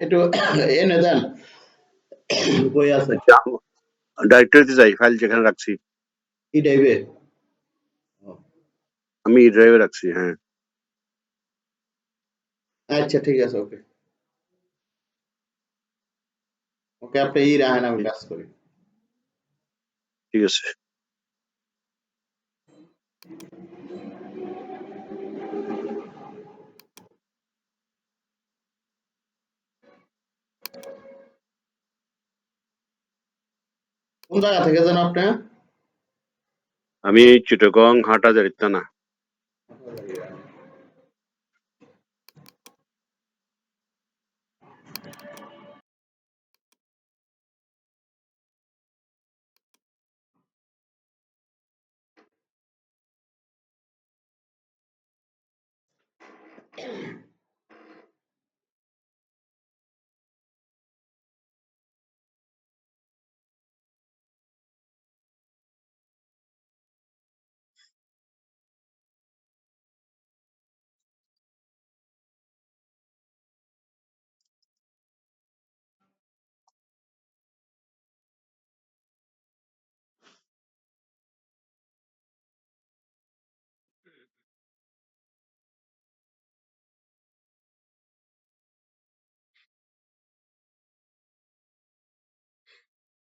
একটু এনে দেন বই আছে ডাইরেক্টরিতে যাই ফাইল যেখানে রাখছি ই টাইপে আমি ড্রাইভে রাখছি হ্যাঁ আচ্ছা ঠিক আছে ওকে ওকে আপনি ই রাখেন আমি কাজ করি ঠিক আছে কোন জায়গা থেকে যেন আপনি? আমি চিটগং হাটাজারির থানা।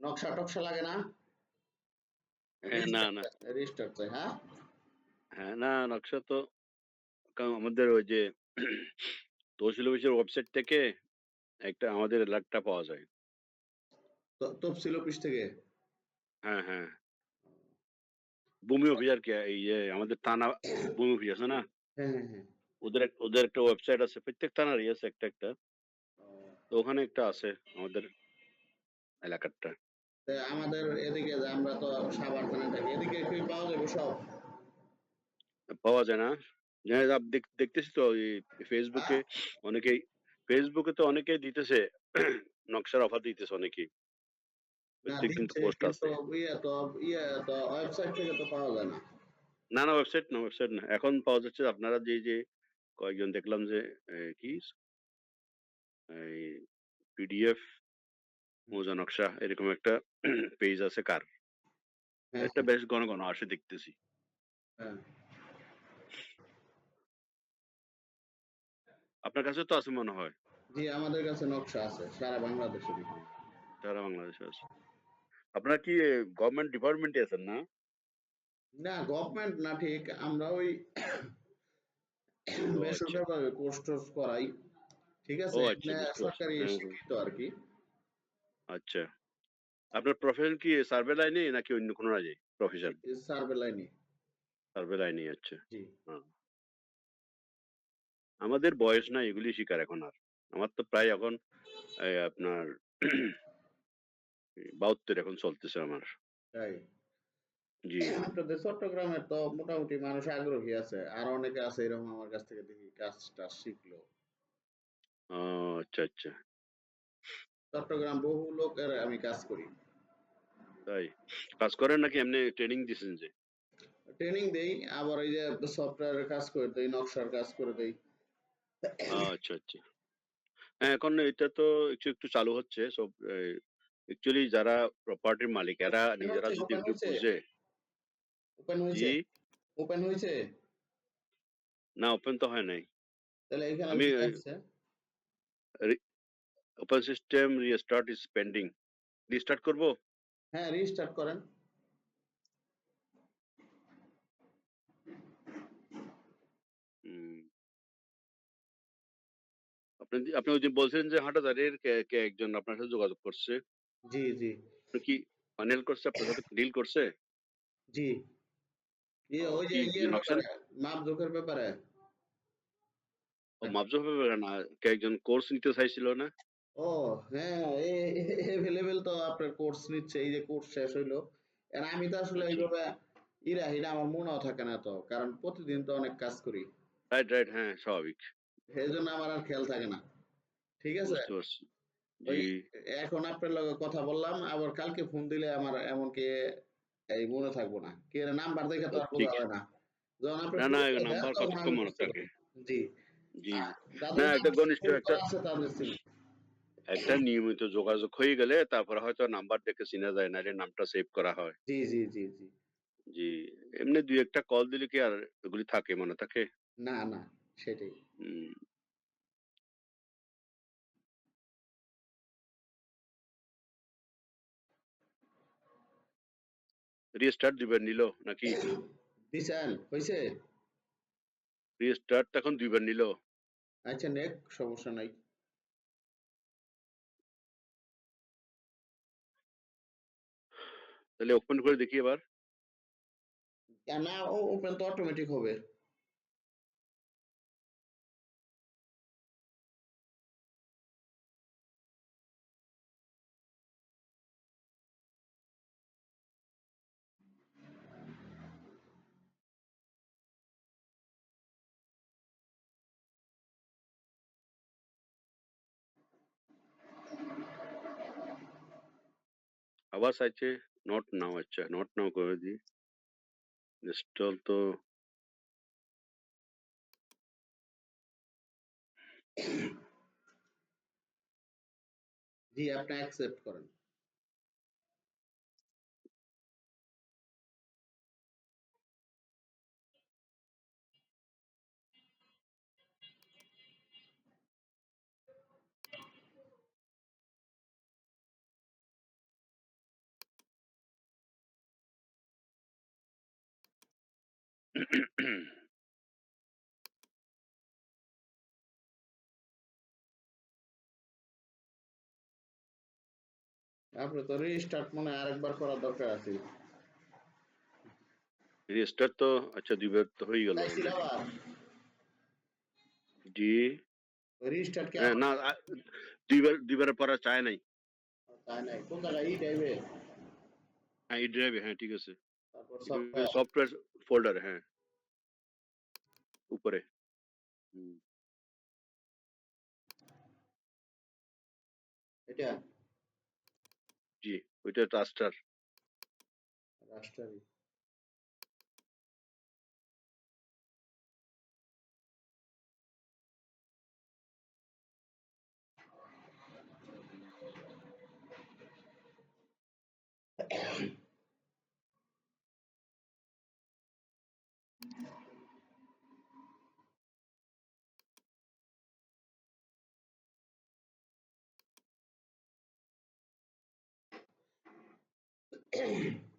নকশা টকশা লাগে না হ্যাঁ, না না রেজিস্টার চাই হ্যাঁ হ্যাঁ না নকশা তো কারণ আমাদের ওই যে তহসিল অফিসের ওয়েবসাইট থেকে একটা আমাদের এলাকাটা পাওয়া যায় তো- তফসিল অফিস থেকে হ্যাঁ হ্যাঁ ভূমি অফিস আর কি এই যে আমাদের থানা ভূমি অফিস আছে না হ্যাঁ হ্যাঁ হ্যাঁ ওদের এক- ওদের একটা ওয়েবসাইট আছে প্রত্যেক থানারই আছে একটা একটা ও, তো ওখানে একটা আছে আমাদের এলাকারটা তা আমাদের এদিকে যে আমরা তো সাবার থানা থাকি এদিকে কি পাওয়া যাবে সব? পাওয়া যায় না। দেখতেছি তো ফেসবুকে অনেকেই ফেসবুকে তো অনেকেই দিতেছে নকশার অফার দিতেছে অনেকেই। পোস্ট আছে। ইয়ে ইয়ে ওয়েবসাইট থেকে তো পাওয়া যায় না। না না ওয়েবসাইট না ওয়েবসাইট না। এখন পাওয়া যাচ্ছে আপনারা যে যে কয়েকজন দেখলাম যে কি? এই পিডিএফ মোজা নকশা এরকম একটা পেজ আছে কার? হ্যাঁ একটা বেশ ঘন ঘন আসে দেখতেছি। হ্যাঁ। আপনার কাছে তো আছে মনে হয়? জি আমাদের কাছে নকশা আছে সারা বাংলাদেশে সারা বাংলাদেশে আছে। আপনারা কি গভর্নমেন্ট ডিপার্টমেন্টে আছেন না? না গভর্নমেন্ট না ঠিক আমরা ওই বেসরকারি কোর্স টোর্স করাই। ঠিক আছে? আচ্ছা। সরকারি। শিক্ষিত আর কি। আচ্ছা। আপনার প্রফেশন কি সার্ভে লাইনে নাকি অন্য কোনো লাইনে প্রফেশন সার্ভে লাইনে সার্ভে লাইনে আচ্ছা। জি। আমাদের বয়স না এগুলি শিকার এখন আর। আমার তো প্রায় এখন আপনার বাহাত্তর এখন চলতেছে আমার। তাই? জি। আপনাদের চট্টগ্রামে তো মোটামুটি মানুষ আগ্রহী আছে। আর অনেকে আছে এরকম আমার কাছ থেকে দেখি কাজ টাজ শিখলো। ও, আচ্ছা আচ্ছা। চট্টগ্রাম বহু লোকের আমি কাজ করি। তাই? কাজ করেন নাকি এমনি ট্রেনিং দিছেন যে? ট্রেনিং দেই আবার এই যে সফটওয়্যারের কাজ করে দেই নকশার কাজ করে দেই। আচ্ছা আচ্ছা। হ্যাঁ এখন এটা তো একটু একটু চালু হচ্ছে সব অ্যাকচুয়ালি যারা প্রপার্টির মালিক এরা নিজেরা যদি একটু বুঝে। ওপেন হয়েছে? জি। ওপেন হয়েছে? না ওপেন তো হয় নাই। তাহলে এখানে আমি, open system restart is pending restart করব হ্যাঁ রিস্টার্ট করেন আপনি আপনি ওই যে বলছিলেন যে হাটাজারের কে- কে একজন আপনার সাথে যোগাযোগ করছে জি জি কি প্যানেল করছে আপনার সাথে ডিল করছে জি ইয়ে ওই যে কি ইয়ের নকশান ব্যাপারে মাপ জোকের ব্যাপারে না কে একজন কোর্স নিতে চাইছিল না ও হ্যাঁ এভেলেবেল তো আপনার কোর্স নিচ্ছে এই যে কোর্স শেষ হইল। আর আমি তো আসলে আচ্ছা এইভাবে ইরা হিরা আমার মনেও থাকে না তো কারণ প্রতিদিন তো অনেক কাজ করি। রাইট রাইট হ্যাঁ স্বাভাবিক। সেই জন্য আমার আর খেয়াল থাকে না। ঠিক আছে? বুঝতে পারছি। ওই এখন আপনার লগে কথা বললাম আবার কালকে ফোন দিলে আমার এমনকি এই মনে থাকব না। কি নাম্বার দেখে তো আর ঠিক বোঝা হয় না। যখন আপনি না না ফোন করবেন নাম্বার তখন কতক্ষণ আমি মনে বুঝতে থাকে। জি। জি। আর যাদের না একটা ঘনিষ্ঠ সেভ একটা করা আছে তাদের চিনি একটা নিয়মিত যোগাযোগ হয়ে গেলে তারপরে হয়তো নাম্বার দেখে চিনা যায় না নামটা সেভ করা হয়। জি জি জি জি। জি এমনি দুই একটা কল দিলে কি আর এগুলি থাকে মনে থাকে? না না সেটাই। হুম, রিস্টার্ট দুইবার নিল নাকি? দিছেন হয়েছে রিস্টার্ট এখন দুইবার নিল। আচ্ছা নেক সমস্যা নাই। তাহলে ওপেন করে দেখি এবার আর না ও ওপেন তো অটোমেটিক হবে আবার চাইছে নট নাও আচ্ছা নট নাও করে দি ইনস্টল তো জি আপনি অ্যাকসেপ্ট করেন আপনি তো রিস্টার্ট মনে হয় আরেকবার করার দরকার আছে রিস্টার্ট তো আচ্ছা দুইবার তো হয়ে গেল চাইছিল আবার জি রিস্টার্ট কে হ্যাঁ, না আ- দুইবার দুইবারের পরে চায় নাই তাই নাই কোন জায়গায় ই টাইপে হ্যাঁ এই ড্রাইভে হ্যাঁ ঠিক আছে তারপর সফটওয়্যার সফটওয়্যার ফোল্ডার হ্যাঁ উপরে। হুম, এটা? জি ওইটা রাস্টার। রাস্টারি Oh.